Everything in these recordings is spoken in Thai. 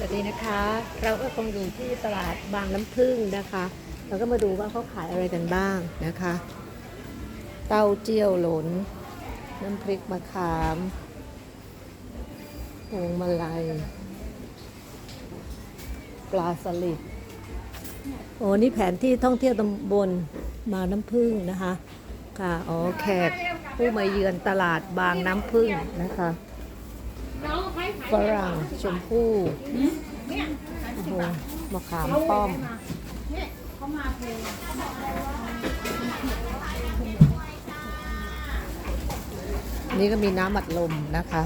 สวัสดีนะคะ เราก็คงอยู่ที่ตลาดบางน้ำพึ่งนะคะ เราก็มาดูว่าเขาขายอะไรกันบ้างนะคะ เต้าเจี้ยวหลน น้ำพริกมะขามพวงมาลัย ปลาสลิด โอ้นี่แผนที่ท่องเที่ยวตำบลบางน้ำพึ่งนะคะ ค่ะ อ๋อ แขกผู้มาเยือนตลาดบางน้ำพึ่งนะคะ ฝรั่งชมพู่โอ้โหมะขามป้อมนี่ก็มีน้ำอัดลมนะคะ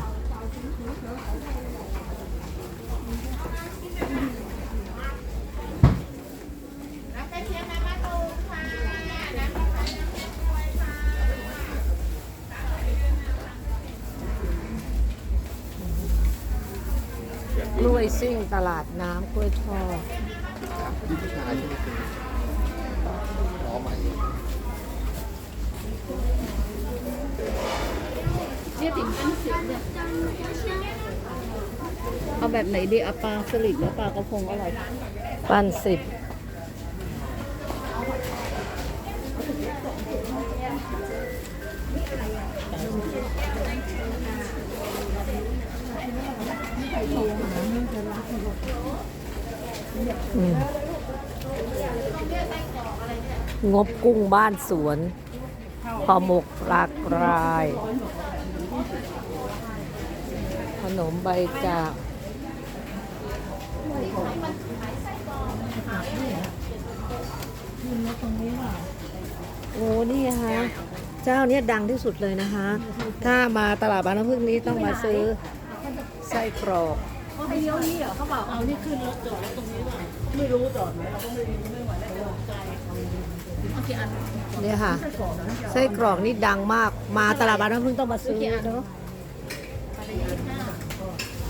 กล้วยซิ่งตลาดน้ำกล้วยทอดที่ผู้ชายใช่ไหมคุณล้อใหม่เอาแบบไหนดีเอาปลาสลิดแล้วปลากระพงอร่อย ปันสิบ งบกุ้งบ้านสวนพอหมกปลากราย ขนมใบจากโอ้นี่ไงคะเจ้าเนี้ยดังที่สุดเลยนะคะ ถ้ามาตลาดบางน้ำพึ่งนี้ต้องมาซื้อไส้กรอก เขาให้เลี้ยวนี่เหรอเขาบอกเอานี่ขึ้นรถจอดแล้วตรงนี้ว่ะไม่รู้จอดไหมเราก็ไม่รู้ไม่ไหวแล้วไกลเอากี่อันเนี่ยค่ะไส้กรอกนี่ดังมากมาตลาดบางน้ำพึ่งต้องมาซื้อเนาะ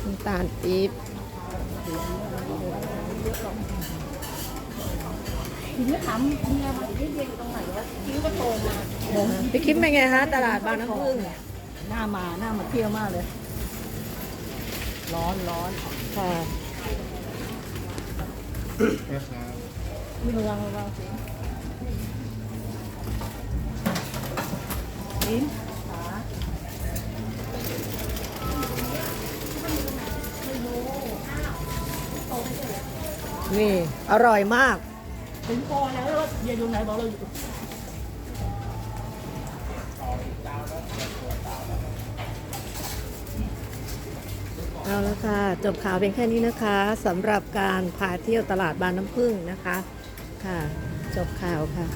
น้ำตาลปี๊บทีนี้ถามเมียมาที่เรียนอยู่ตรงไหนวะคิ้วก็โตมาพี่คิดเป็นไงคะตลาดบางน้ำพึ่งหน้ามาหน้ามาเที่ยวมากเลย ร้อนร้อนค่ะนะครับมีระวังระวังสิลิ้นขานี่ อร่อยมาก ถึงคอแล้วแล้วเย็นอยู่ไหนบอกเราอยู่ เอาละค่ะ จบข่าวเพียงแค่นี้นะคะสำหรับการพาเที่ยวตลาดบานน้ำพึ่งนะคะ ค่ะ จบข่าวค่ะ